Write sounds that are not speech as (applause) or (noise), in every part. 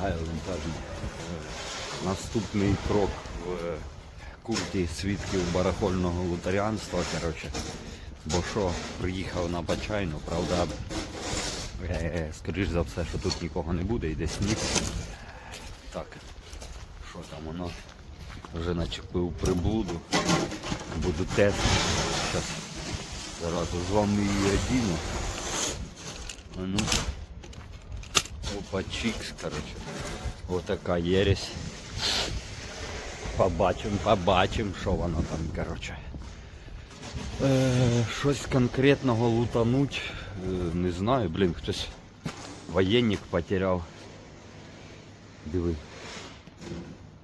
Гайлентажні. Наступний крок в е, культі свідків барахольного лутаріанства. Коротше. Бо що, приїхав на Бачайну, правда, е, скоріш за все, що тут нікого не буде, йде сніг. Так, що там воно? Вже начепив приблуду. Буду тест. Зараз з вами її одіну. А ну. Опа, чікс, коротше. Отака єресь. Побачимо, побачимо, що воно там, коротше. Е, щось конкретного лутануть. Е, не знаю, блін, хтось воєнник потеряв. Диви.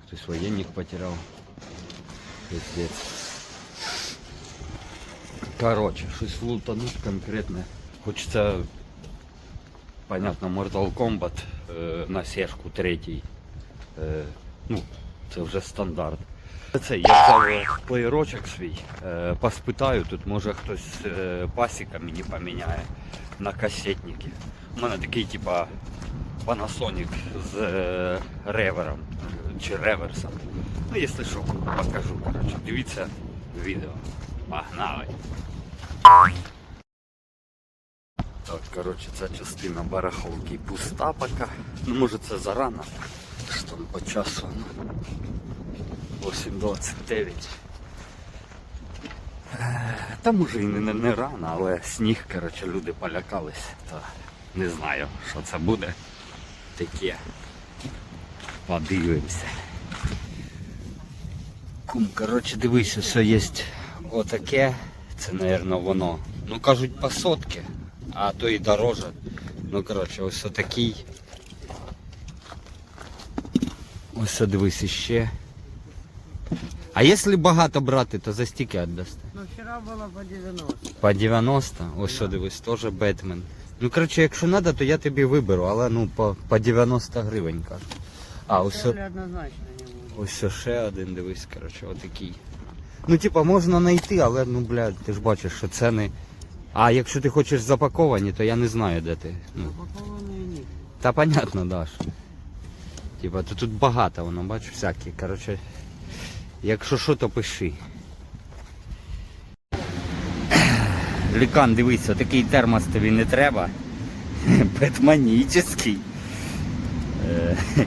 Хтось воєнник потеряв. Пиздець. Короче, щось лутануть конкретне. Хочеться, Понятно, Mortal Kombat е, на сешку третій. Е, ну, це вже стандарт. Це я взяв плеєрочок свій, е, поспитаю, тут може хтось е, пасіка мені поміняє на касетники. У мене такий типа Panasonic з е, ревером чи реверсом. Ну, якщо що, покажу. Коротше. Дивіться відео. Погнали! Так, коротше, ця частина барахолки пуста поки. Ну, може це зарано. Що там по часу? Ну, 8.29. Е, Та може і не, не, рано, але сніг, коротше, люди полякались. Та не знаю, що це буде. Таке. Подивимося. Кум, коротше, дивися, все є отаке. Це, мабуть, воно. Ну кажуть по сотки, а то і дороже. Ну, коротше, ось отакий. Ось це дивись іще. А якщо багато брати, то за стільки віддасте? Ну, вчера было по 90. По 90, ось що дивись, теж Бетмен. Ну, коротше, якщо треба, то я тобі виберу, але ну по, по 90 гривень кажу. А, ось, Дешевле однозначно не ось ще один, дивись, коротше, отакий. Ну, типа, можна знайти, але ну, блядь, ти ж бачиш, що ціни. А якщо ти хочеш запаковані, то я не знаю, де ти. Ну, Упакованные нет. Та понятно, Даш. Типа, то тут багато воно, бачиш, всякі. Коротше, якщо що, то пиши. (clears throat) Лікан, дивися, такий термос тобі не треба. (laughs) Бетманічний. Е, (laughs)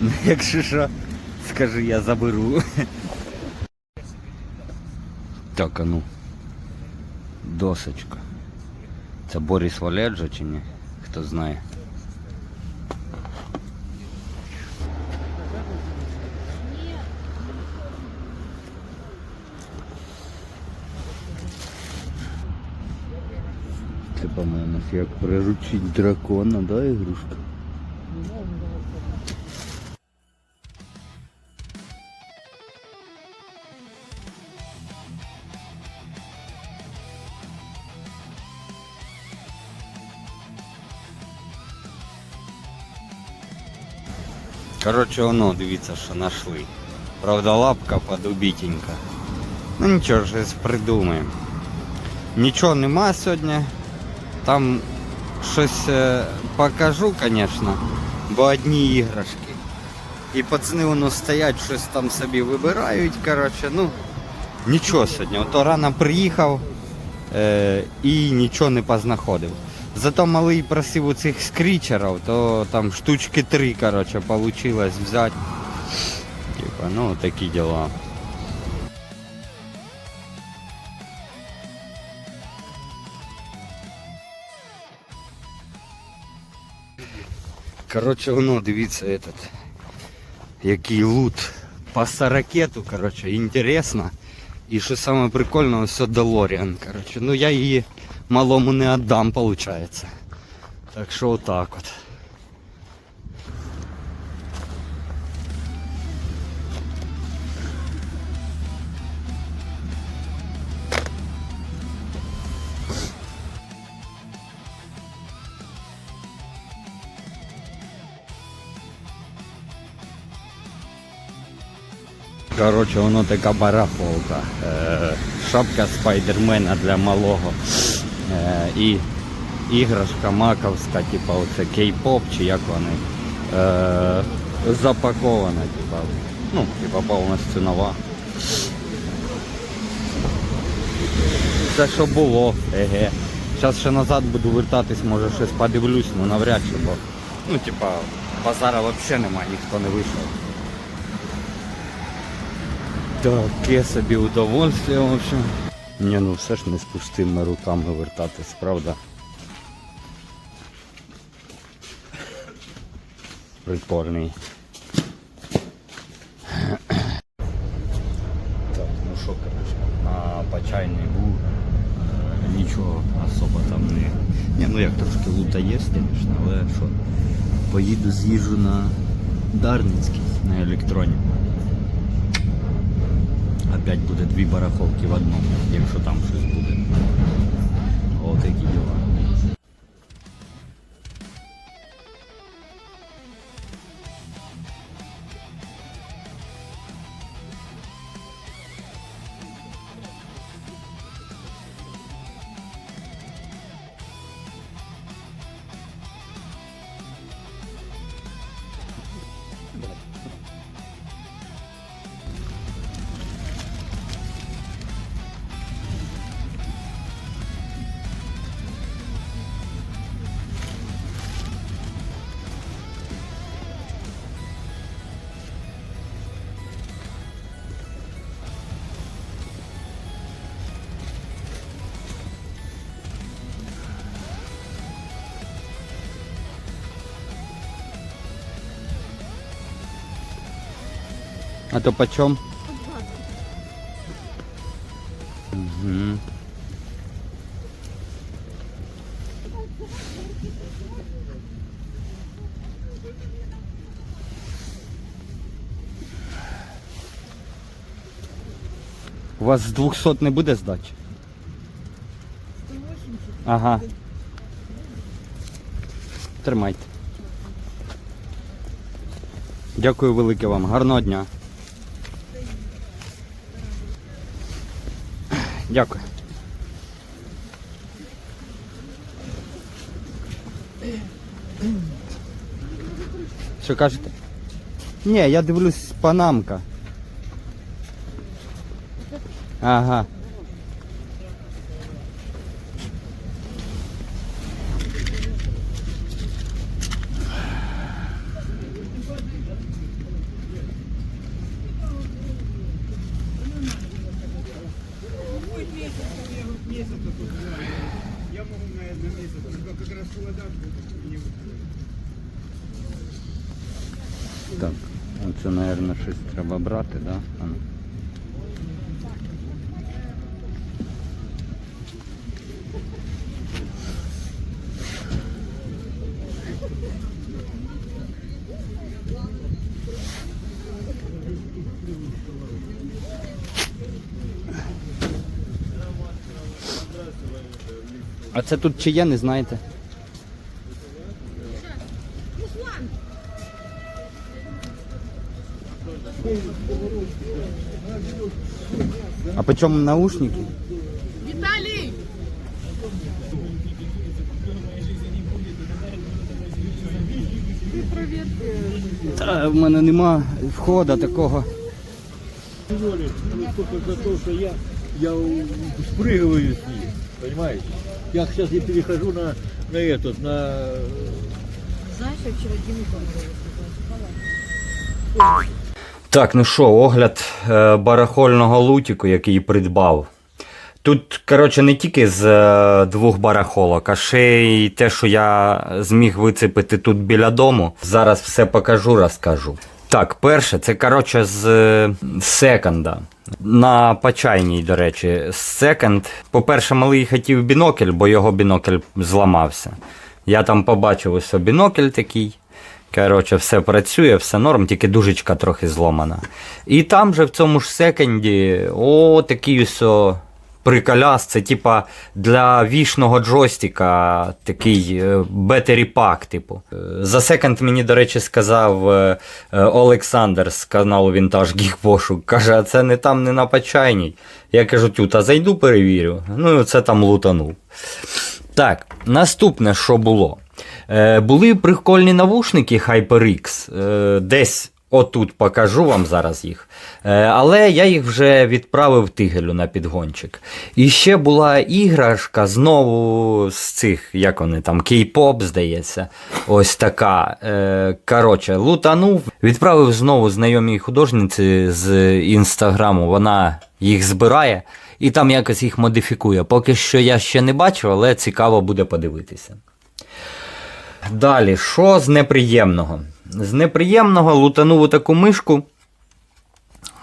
ну, Якщо що, скажи, я заберу. (laughs) Так, а ну. Досочка. Це Борис Валерджо чи ні? Хто знає. Це, по-моєму, як приручить дракона, да, ігрушка? Коротше, воно, дивіться, що знайшли. Правда, лапка подубітенька. Ну нічого, щось придумаємо. Нічого нема сьогодні. Там щось е, покажу, звісно, бо одні іграшки. І пацани воно стоять, щось там собі вибирають. Коротше, ну, нічого сьогодні. Ото рано приїхав е, і нічого не познаходив. Зато малий просив у цих скрічерів, то там штучки три, коротше, получилось взяти. Типа, ну такі діла. Короче, воно, дивіться, этот, який лут. Паса ракету, короче, інтересно. І що саме прикольне, все Делоріан, короче. Ну я її малому не віддам, виходить. Так що отак от. Коротше, воно така барахолка. Е, шапка спайдермена для малого. Е, і іграшка маковська, типу оце кей-поп чи як вони. е, запакована, типа. Ну, типа повністю нова. Це що було, еге. Зараз ще назад буду вертатись, може щось подивлюсь, ну навряд чи, бо. Ну, типа, базара взагалі немає, ніхто не вийшов. Таке собі удовольствие, в общем. Ні, ну все ж не з пустими руками вертатись, правда? Прикольний. Так, ну що, короче, на почайний був. е, Нічого особо там не. Ні, ну як трошки лута є, звісно, але що. Поїду з'їжджу на Дарницький на електроні. Опять буде дві барахолки в одному, якщо там щось буде. Отакі діла. А то почем? Угу. У вас з 200 не буде здачі? Ага. Тримайте. Дякую велике вам. Гарного дня. Дякую. Що кажете? Ні, я дивлюсь панамка. Ага. Так, оце, мабуть, щось треба брати, да? Це тут чи є, не знаєте? А по чому наушники? Виталий! Та в мене нема входу такого. За я, я спрыгиваю с них, понимаете? Я сейчас я перехожу на, на этот, на... Знаешь, я вчера Диму помогла Так, ну що, огляд е, барахольного лутіку, який придбав. Тут, коротше, не тільки з е, двох барахолок, а ще й те, що я зміг вицепити тут біля дому. Зараз все покажу, розкажу. Так, перше, це коротше з е, секонда. На Почайній, до речі, секонд. По-перше, малий хотів бінокль, бо його бінокль зламався. Я там побачив ось бінокль такий. Коротше, все працює, все норм, тільки дужечка трохи зломана. І там же в цьому ж секонді, о, такий ось приколяс, це типа для вішного джойстика такий pack, типу. Е, За секонд мені, до речі, сказав е, е, Олександр з каналу Вінтаж Гік Пошук. Каже, а це не там, не на почайній. Я кажу, тю, та зайду перевірю. Ну, це там лутанув. Так, наступне, що було. Були прикольні навушники HyperX. Десь отут покажу вам зараз їх. Е, але я їх вже відправив тигелю на підгончик. І ще була іграшка знову з цих, як вони там, кей-поп, здається. Ось така. Е, коротше, лутанув. Відправив знову знайомій художниці з інстаграму. Вона їх збирає і там якось їх модифікує. Поки що я ще не бачу, але цікаво буде подивитися. Далі, що з неприємного? З неприємного лутанув таку мишку.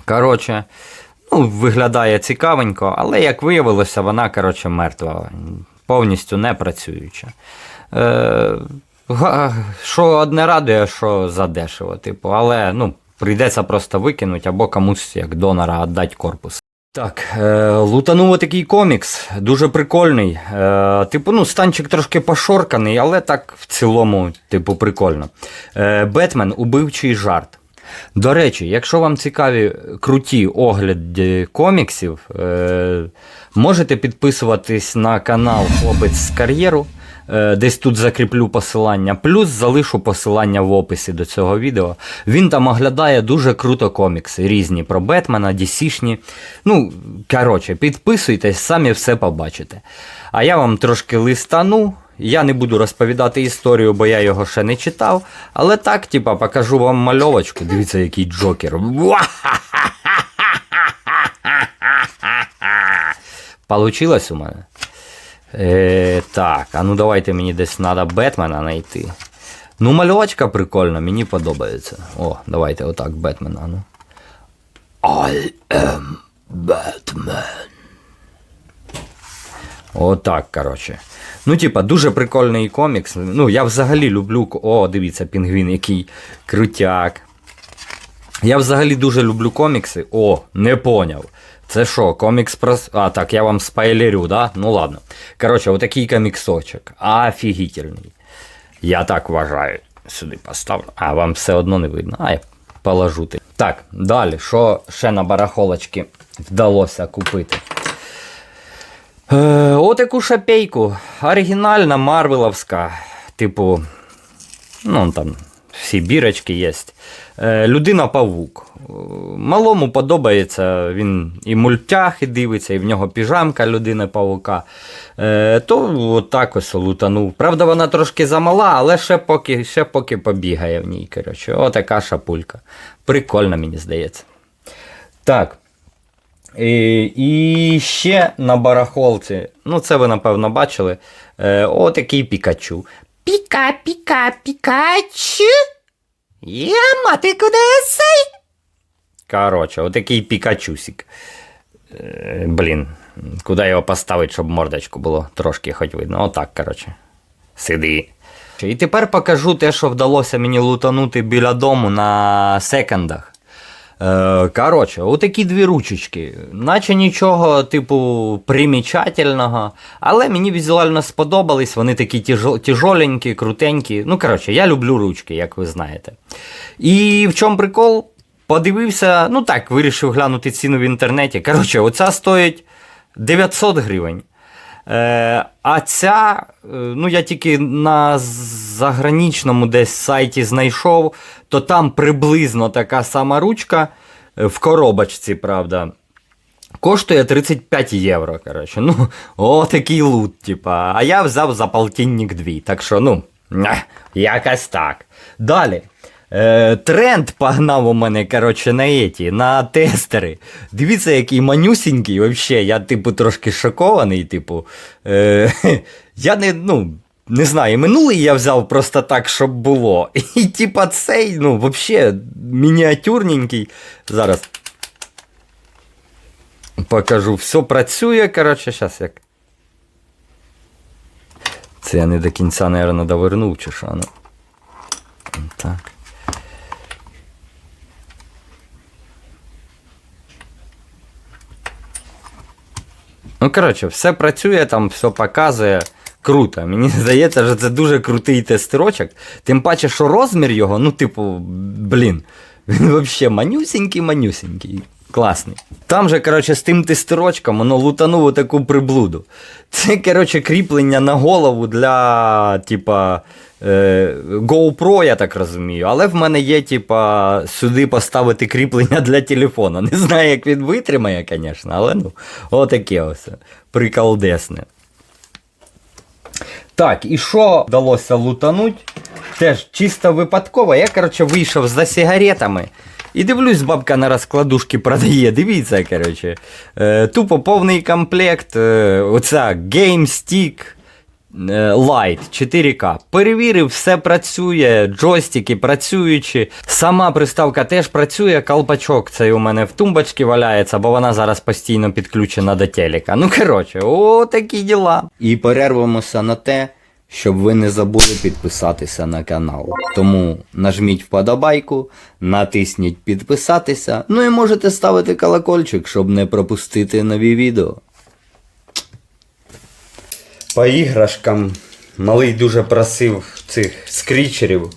Коротше, ну, виглядає цікавенько, але як виявилося, вона, коротше, мертва, повністю не працююча. Е, що одне радує, що задешево, типу, але ну, прийдеться просто викинути або комусь як донора віддати корпус. Так, е, лутанув такий комікс, дуже прикольний. Е, типу, ну, станчик трошки пошорканий, але так в цілому, типу, прикольно. Е, Бетмен убивчий жарт. До речі, якщо вам цікаві круті огляди коміксів, можете підписуватись на канал Хлопець з кар'єру. Е, Десь тут закріплю посилання, плюс залишу посилання в описі до цього відео. Він там оглядає дуже круто комікси, різні про Бетмена, DC-шні. Ну, коротше, підписуйтесь, самі все побачите. А я вам трошки листану. Я не буду розповідати історію, бо я його ще не читав. Але так, типа, покажу вам мальовочку. Дивіться, який джокер. Получилось у мене? Е, так, а ну давайте мені десь треба Бетмена знайти. Ну, мальовочка прикольна, мені подобається. О, давайте отак Бетмена. Ну. I am Batman. Отак, коротше. Ну, типа, дуже прикольний комікс. Ну, я взагалі люблю. О, дивіться, пінгвін, який крутяк. Я взагалі дуже люблю комікси. О, не поняв. Це що, комікс про. А, так, я вам спойлерю, да? Ну ладно. Коротше, отакий коміксочок. Офігітельний. Я так вважаю. Сюди поставлю. А, вам все одно не видно. А, я положу ти. Так, далі, що ще на барахолочці вдалося купити? Е, отаку шапейку. Оригінальна, марвеловська. Типу, ну там всі бірочки є. Е, Людина павук. Е, Малому подобається, він і мультяхи дивиться, і в нього піжамка людини павука. Е, то от ось лутанув. Правда, вона трошки замала, але ще поки, ще поки побігає в ній. Коротше. Отака шапулька. Прикольно, мені здається. Так. І, ще на барахолці, ну це ви напевно бачили, отакий Пікачу. Піка, піка, пікачу. Я мати куди сей. Коротше, отакий Пікачусік. Е, блін, куди його поставити, щоб мордочку було трошки хоч видно. Отак, коротше. Сиди. І тепер покажу те, що вдалося мені лутанути біля дому на секондах. Е, коротше, отакі дві ручечки. Наче нічого, типу, примічательного. Але мені візуально сподобались. Вони такі тяжо- тяжоленькі, крутенькі. Ну, коротше, я люблю ручки, як ви знаєте. І в чому прикол? Подивився, ну так, вирішив глянути ціну в інтернеті. Коротше, оця стоїть 900 гривень. Е, а ця, е, ну я тільки на заграничному десь сайті знайшов, то там приблизно така сама ручка е, в коробочці, правда. Коштує 35 євро. коротше. Ну, (laughs) о, такий лут, типа. А я взяв за полтинник дві. Так що, ну, якось так. Далі. Е, тренд погнав у мене, коротше, на еті, на тестери. Дивіться, який манюсінький, вообще. Я, типу, трошки шокований, типу. Е, я не, ну, не знаю, минулий я взяв просто так, щоб було. І, типа, цей, ну, вообще, мініатюрненький. Зараз. Покажу, все працює, коротше, зараз як. Це я не до кінця, мабуть, довернув, чи що, ну. Ну, коротше, все працює, там все показує. Круто. Мені (laughs) здається, що це дуже крутий тестирочок. Тим паче, що розмір його, ну, типу, блін, (laughs) він взагалі манюсінький-манюсінький. Класний. Там же, коротше, з тим тестирочком воно лутануло таку приблуду. Це, коротше, кріплення на голову для, типа, GoPro, я так розумію, але в мене є, типа, сюди поставити кріплення для телефона. Не знаю, як він витримає, звісно, але ну, отаке ось. Приколдесне. Так, і що вдалося лутануть? Теж чисто випадково. Я, коротше, вийшов за сигаретами. І дивлюсь, бабка на розкладушки продає. Дивіться, коротше. Е, тупо повний комплект. Е, оця Game Е, 4K. Перевірив, все працює, джойстики працюючі. Сама приставка теж працює, колпачок цей у мене в тумбочці валяється, бо вона зараз постійно підключена до телека. Ну, коротше, о, такі діла. І перервемося на те, щоб ви не забули підписатися на канал. Тому нажміть вподобайку, натисніть підписатися, ну і можете ставити колокольчик, щоб не пропустити нові відео. По іграшкам малий дуже просив цих скрічерів.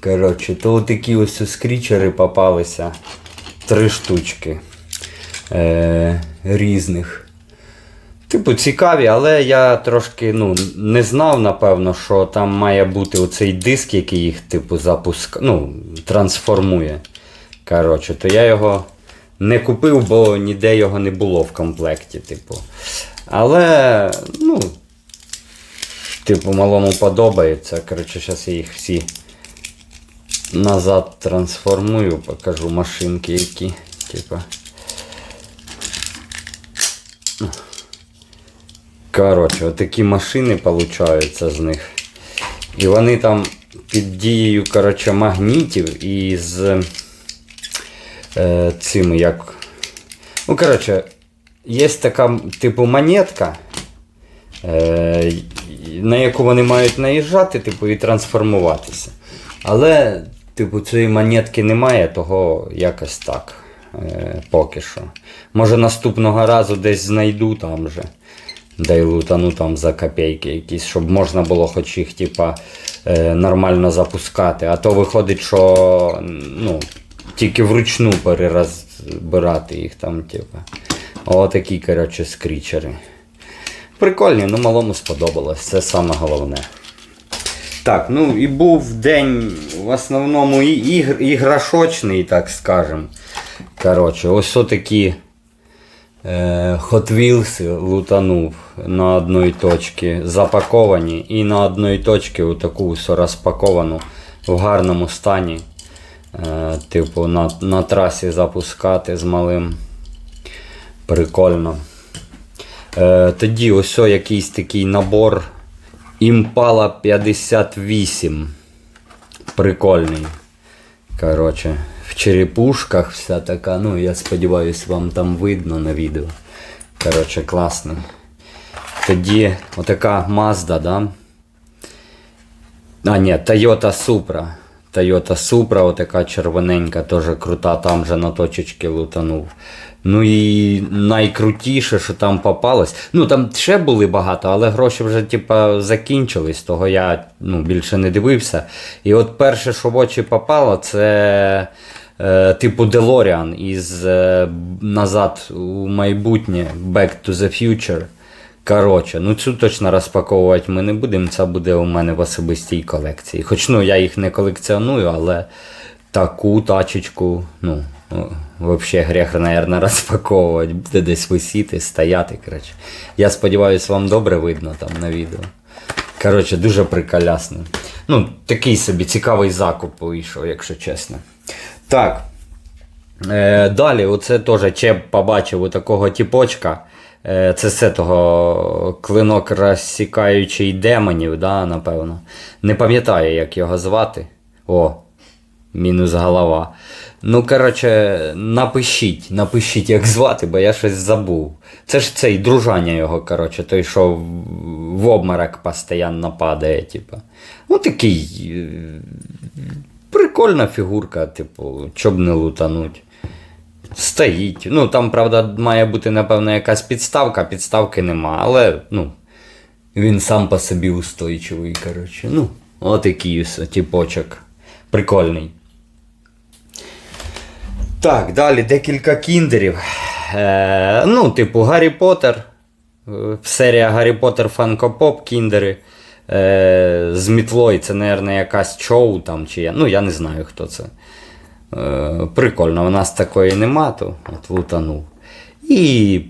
Коротше, то такі ось скрічери попалися. Три штучки е- різних. Типу, цікаві, але я трошки ну, не знав, напевно, що там має бути оцей диск, який їх, типу, запуск... ну, трансформує. Коротше, то я його не купив, бо ніде його не було в комплекті, типу. Але, ну, типу, малому подобається. Коротше, зараз я їх всі назад трансформую, покажу машинки, які, типу. Коротше, отакі машини получаються з них. І вони там під дією коротше, магнітів і з е, цими як. Ну, коротше, є така типу монетка, на яку вони мають наїжджати, типу, і трансформуватися. Але, типу, цієї монетки немає, того якось так. Е, поки що. Може наступного разу десь знайду там же. Дай лутану там за копійки якісь, щоб можна було хоч їх типа, е, нормально запускати. А то виходить, що ну, тільки вручну перерозбирати їх там, типа. Отакі, коротше, скрічери. Прикольні, ну малому сподобалось, це саме головне. Так, ну і був день в основному ігр, іграшочний, так скажем. Коротше, ось такі е, Hot Wheels лутанув на одній точці запаковані і на одній точці таку розпаковану в гарному стані. Е, типу на, на трасі запускати з малим. Прикольно. Е, тоді ось якийсь такий набор Impala 58. Прикольний. Коротше, в черепушках вся така, ну я сподіваюся, вам там видно на відео. Коротше, класно. Тоді отака Mazda, да? А, ні, Toyota Supra. Toyota Supra, отака червоненька, теж крута, там же на точечки лутанув. Ну і найкрутіше, що там попалось. Ну там ще були багато, але гроші вже типа закінчились, того я ну, більше не дивився. І от перше, що в очі попало, це е, типу DeLorean із е, назад у майбутнє Back to the Future. Коротше, ну цю точно розпаковувати ми не будемо. Це буде у мене в особистій колекції. Хоч ну я їх не колекціоную, але таку тачечку, ну, взагалі гріх, мабуть, розпаковувати. Буде десь висіти, стояти. коротше. Я сподіваюся, вам добре видно там на відео. Коротше, дуже приколясно. Ну, такий собі цікавий закуп вийшов, якщо чесно. Так. Е, далі, оце теж Чеп побачив у такого тіпочка. Е, це з того клинок розсікаючий демонів, да, напевно. Не пам'ятаю, як його звати. О, мінус голова. Ну, коротше, напишіть, напишіть, як звати, бо я щось забув. Це ж цей дружання його, коротше, той, що в, обморок постійно падає, типа. Ну, такий. е, Прикольна фігурка, типу, щоб не лутануть. Стоїть. Ну, там, правда, має бути, напевно, якась підставка, підставки нема, але ну, він сам по собі устойчивий, коротше. Ну, отакий ось типочок. Прикольний. Так, далі декілька кіндерів. Е, ну, типу, Гаррі Поттер. Е, Серія Гаррі Поттер Pop кіндери. е, з мітлою. Це, мабуть, якась чоу там, чи я. Ну, я не знаю, хто це. Е, прикольно, у нас такої нема, то от лутанув. І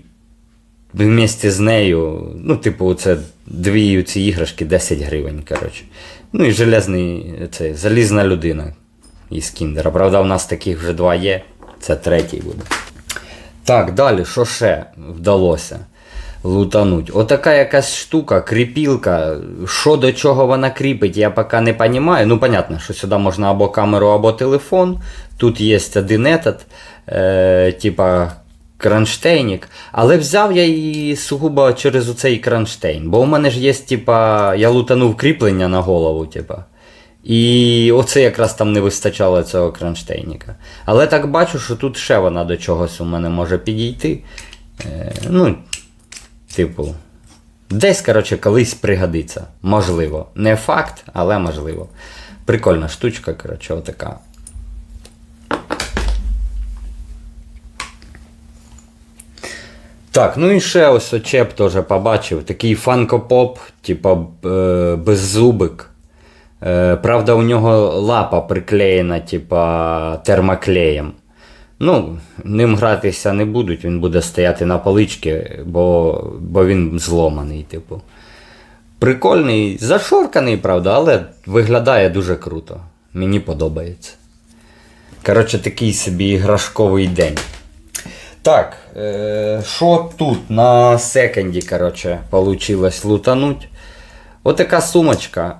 вместе з нею, ну, типу, це дві ці іграшки 10 гривень, коротше. Ну і железний, це, залізна людина із кіндера. Правда, у нас таких вже два є. Це третій буде. Так, далі, що ще вдалося лутануть? Отака якась штука, кріпілка. Що до чого вона кріпить, я поки не розумію. Ну, понятно, що сюди можна або камеру, або телефон. Тут є один этот, е, типа кронштейник. Але взяв я її сугубо через оцей кронштейн. Бо у мене ж є, типа, я лутанув кріплення на голову, типа. І оце якраз там не вистачало цього кронштейника. Але так бачу, що тут ще вона до чогось у мене може підійти. Е, ну, типу, десь, коротше, колись пригодиться. Можливо. Не факт, але можливо. Прикольна штучка, коротше, отака. Так, ну і ще ось очеп теж побачив. Такий фанкопоп, типа е, беззубик. Е, правда, у нього лапа приклеєна, типа термоклеєм. Ну, ним гратися не будуть, він буде стояти на поличці, бо, бо він зломаний, типу. Прикольний, зашорканий, правда, але виглядає дуже круто. Мені подобається. Коротше, такий собі іграшковий день. Так, е, що тут на секонді, коротше, получилось лутануть. Отака сумочка.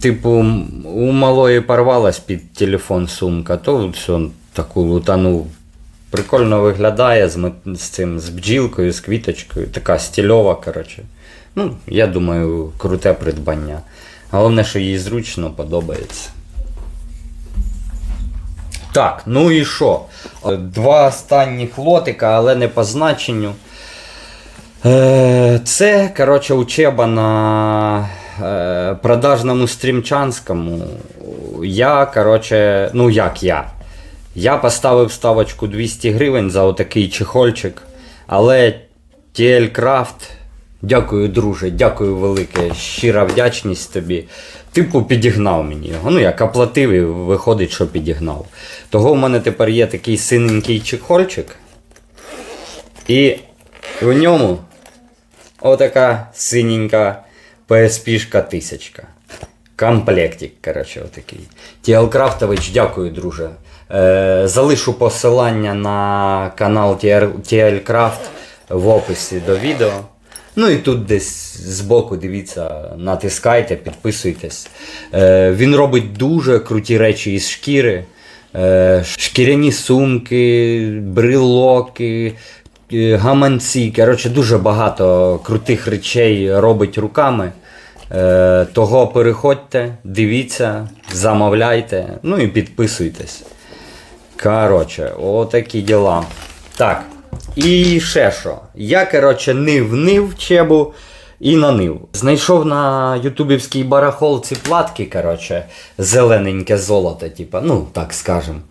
Типу, у малої порвалась під телефон сумка, то все таку лутанув. Прикольно виглядає з, з цим, з бджілкою, з квіточкою. Така стильова, коротше. Ну, я думаю, круте придбання. Головне, що їй зручно подобається. Так, ну і що? Е, Два останніх лотика, але не по значенню. Е, Це, коротше, учеба на е, продажному стрімчанському. Я, коротше, ну як я. Я поставив ставочку 200 гривень за отакий чехольчик. Але TL дякую, друже, дякую велике, щира вдячність тобі. Типу, підігнав мені його. Ну, як оплатив і виходить, що підігнав. Того в мене тепер є такий синенький чехольчик. І в ньому отака синенька PSP-шка тисячка. Комплектик, коротше, отакий. TL Крафтович, дякую, друже. Е, залишу посилання на канал TL Craft в описі до відео. Ну і тут десь збоку, дивіться, натискайте, підписуйтесь. Е, він робить дуже круті речі із шкіри. Е, шкіряні сумки, брелоки, е, гаманці. Коротше, дуже багато крутих речей робить руками. Того переходьте, дивіться, замовляйте, ну і підписуйтесь. Коротше, отакі діла. Так. І ще що. Я, коротше, нив-нив чебу і нанив. Знайшов на ютубівській барахолці платки, коротше, зелененьке золото, типа, ну, так скажем.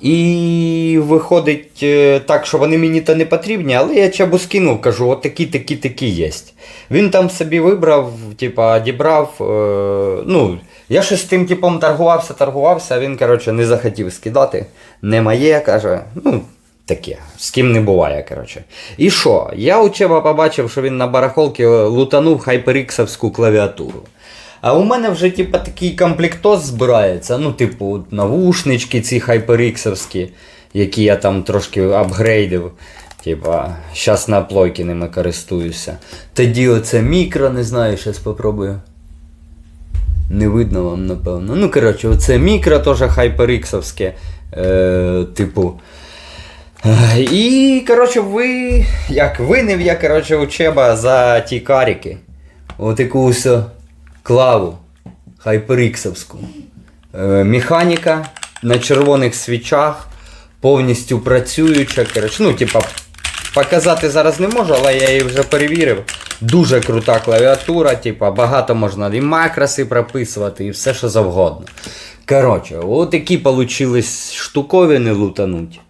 І виходить е, так, що вони мені то не потрібні, але я чабу скинув, кажу, от такі, такі, такі є. Він там собі вибрав, типа, дібрав. Е, ну, я щось з тим типом торгувався, торгувався, а він, коротше, не захотів скидати. Не моє, каже. Ну, таке. З ким не буває, коротше. І що? Я у Чеба побачив, що він на барахолці лутанув хайперіксовську клавіатуру. А у мене вже, типа, такий комплектоз збирається. Ну, типу, навушнички ці хайперіксовські, які я там трошки апгрейдив. Типа, зараз на плойки ними користуюся. Тоді оце мікро, не знаю, зараз спробую. Не видно вам, напевно. Ну, коротше, оце мікро теж хайперіксовське. Е, типу. І, коротше, ви. Як винив я, коротше, учеба за ті каріки. Отаку ось клаву хайперіксовську. Е, механіка на червоних свічах, повністю працююча. Коротше, ну, типа, показати зараз не можу, але я її вже перевірив. Дуже крута клавіатура, типа, багато можна і макроси прописувати, і все, що завгодно. Коротше, отакі получились штуковини лутануть.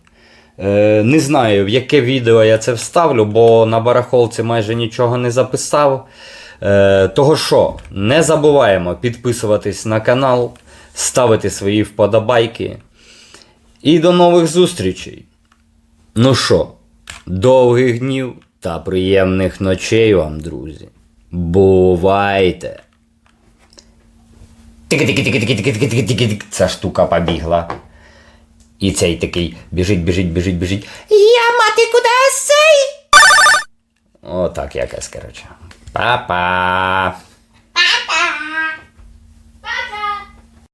Е, не знаю, в яке відео я це вставлю, бо на барахолці майже нічого не записав. Е, того що, не забуваємо підписуватись на канал, ставити свої вподобайки. І до нових зустрічей. Ну що, довгих днів та приємних ночей вам, друзі. Бувайте! Ця штука побігла. І цей такий біжить, біжить, біжить, біжить. Я мати куди сей? Отак якось, коротше. Па-па.